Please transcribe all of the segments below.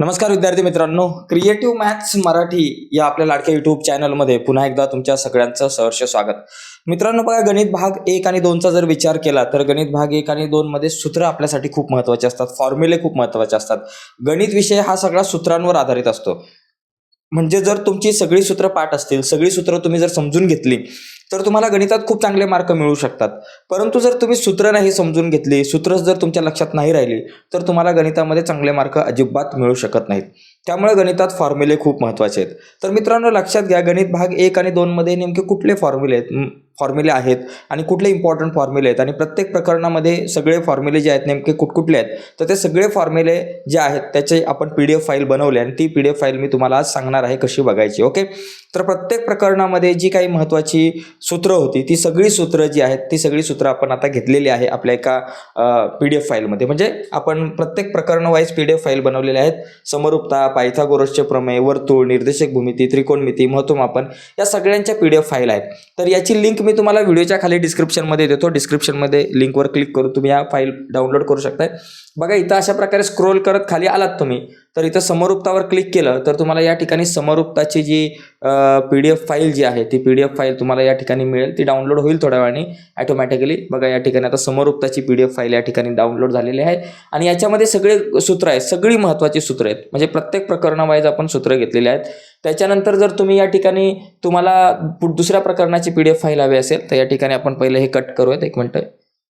नमस्कार विद्यार्थी मित्रांनो क्रिएटिव्ह मॅथ्स मराठी या आपल्या लाडक्या युट्यूब चॅनलमध्ये पुन्हा एकदा तुमच्या सगळ्यांचं सहर्ष स्वागत. मित्रांनो बघा गणित भाग एक आणि दोनचा जर विचार केला तर गणित भाग एक आणि दोनमध्ये सूत्र आपल्यासाठी खूप महत्त्वाचे असतात. फॉर्म्युले खूप महत्त्वाचे असतात. गणित विषय हा सगळा सूत्रांवर आधारित असतो. म्हणजे जर तुमची सगळी सूत्र पाठ असतील सगळी सूत्र तुम्ही जर समजून घेतली तर तुम्हाला गणितात खूप चांगले मार्क मिळू शकतात. परंतु जर तुम्ही सूत्र नाही समजून घेतली सूत्रच जर तुमच्या लक्षात नाही राहिली तर तुम्हाला गणितामध्ये चांगले मार्क अजिबात मिळू शकत नाहीत. त्यामुळे गणितात फॉर्म्युले खूप महत्त्वाचे आहेत. तर मित्रांनो लक्षात घ्या गणित भाग एक आणि दोनमध्ये नेमके कुठले फॉर्म्युले आहेत? फॉर्म्युले आहेत आणि कुठले इम्पॉर्टंट फॉर्म्युले आहेत. आणि प्रत्येक प्रकरणामध्ये सगळे फॉर्म्युले जे आहेत नेमके कुठकुठले आहेत. तर ते सगळे फॉर्म्युले जे आहेत त्याचे आपण पी डी एफ फाईल बनवले आणि ती पी डी एफ फाईल मी तुम्हाला आज सांगणार आहे कशी बघायची ओके तर प्रत्येक प्रकरणामध्ये जी काही महत्त्वाची सूत्र होती ती सगळी सूत्रं जी आहेत ती सगळी सूत्रं आपण आता घेतलेली आहे आपल्या एका पी डी एफ फाईलमध्ये म्हणजे आपण प्रत्येक प्रकरण wise P D F file बनवलेले आहेत. समरूपता पायथागोरसचे प्रमेय वर्तुळ निर्देशक भूमिती त्रिकोणमिती महत्वमापन या सगळ्यांच्या पी डी एफ फाईल आहेत. तर याची लिंक मी तुम्हाला व्हिडिओच्या खाली डिस्क्रिप्शनमध्ये देतो. डिस्क्रिप्शनमध्ये लिंकवर क्लिक करून तुम्ही या फाईल डाउनलोड करू शकताय. बघा इथं अशा प्रकारे स्क्रोल करत खाली आलात तुम्ही. तर इथं समरूपतावर क्लिक केलं तर तुम्हाला या ठिकाणी समरूपताची जी पी डी एफ फाईल जी आहे ती पी डी एफ फाईल तुम्हाला या ठिकाणी मिळेल. ती डाउनलोड होईल थोड्या वेळाने ॲटोमॅटिकली बघा या ठिकाणी आता समरूपताची पी डी एफ फाईल या ठिकाणी डाउनलोड झालेली आहे. आणि याच्यामध्ये सगळे सूत्र आहेत सगळी महत्त्वाची सूत्र आहेत. म्हणजे प्रत्येक प्रकरणावाईज आपण सूत्र घेतलेली आहेत. त्याच्यानंतर जर तुम्ही या ठिकाणी तुम्हाला पु- दुसऱ्या प्रकरणाची पी डी एफ फाईल हवी असेल तर या ठिकाणी आपण पहिले हे कट करूयात. एक मिनटं.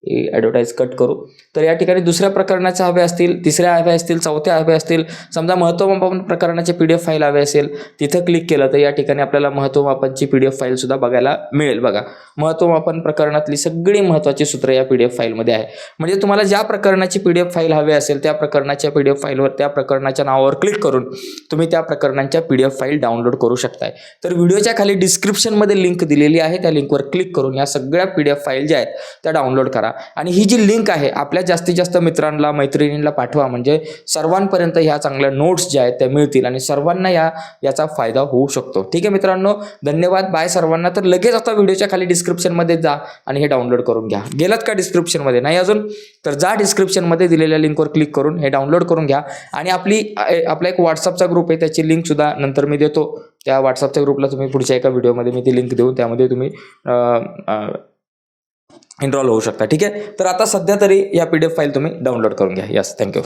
ॲडव्हर्टाईज कट करू. तर या ठिकाणी दुसऱ्या प्रकरणाच्या हवे असतील तिसऱ्या हव्या असतील चौथ्या हव्या असतील समजा महत्त्वमापन प्रकरणाचे पी डी एफ फाईल हवे असेल तिथं क्लिक केलं तर या ठिकाणी आपल्याला महत्त्वमापनची पी डी एफ फाईलसुद्धा बघायला मिळेल बघा. महत्त्वमापन प्रकरणातली सगळी महत्त्वाची सूत्र या पी डी एफ फाईलमध्ये आहे. म्हणजे तुम्हाला ज्या प्रकरणाची पी डी एफ फाईल हवी असेल त्या प्रकरणाच्या पी डी एफ फाईलवर त्या प्रकरणाच्या नावावर क्लिक करून तुम्ही त्या प्रकरणांच्या P D F file download करू शकताय. तर व्हिडिओच्या खाली डिस्क्रिप्शनमध्ये लिंक दिलेली आहे त्या लिंकवर क्लिक करून या सगळ्या पी डी एफ फाईल ज्या आहेत त्या डाउनलोड करा. आणि ही जी लिंक आहे आपल्या जास्तीत जास्त मित्रांना मैत्रिणींना पाठवा. म्हणजे सर्वांपर्यंत ह्या चांगल्या नोट्स ज्या आहेत त्या मिळतील आणि सर्वांना या याचा फायदा होऊ शकतो. ठीक आहे मित्रांनो धन्यवाद. बाय सर्वांना. तर लगेच आता व्हिडिओच्या खाली डिस्क्रिप्शनमध्ये जा आणि हे डाउनलोड करून घ्या. गेलात का डिस्क्रिप्शनमध्ये नाही अजून? तर जा डिस्क्रिप्शनमध्ये दिलेल्या लिंकवर क्लिक करून हे डाउनलोड करून घ्या. आणि आपली आपला एक व्हॉट्सअपचा ग्रुप आहे त्याची लिंकसुद्धा नंतर मी देतो. त्या व्हॉट्सअपच्या ग्रुपला तुम्ही पुढच्या एका व्हिडिओमध्ये मी ती लिंक देऊन त्यामध्ये तुम्ही इनरॉल होऊ शकता ठीक आहे? तर आता सध्या तरी या पी डी एफ फाईल तुम्ही डाउनलोड करून घ्या. Yes thank you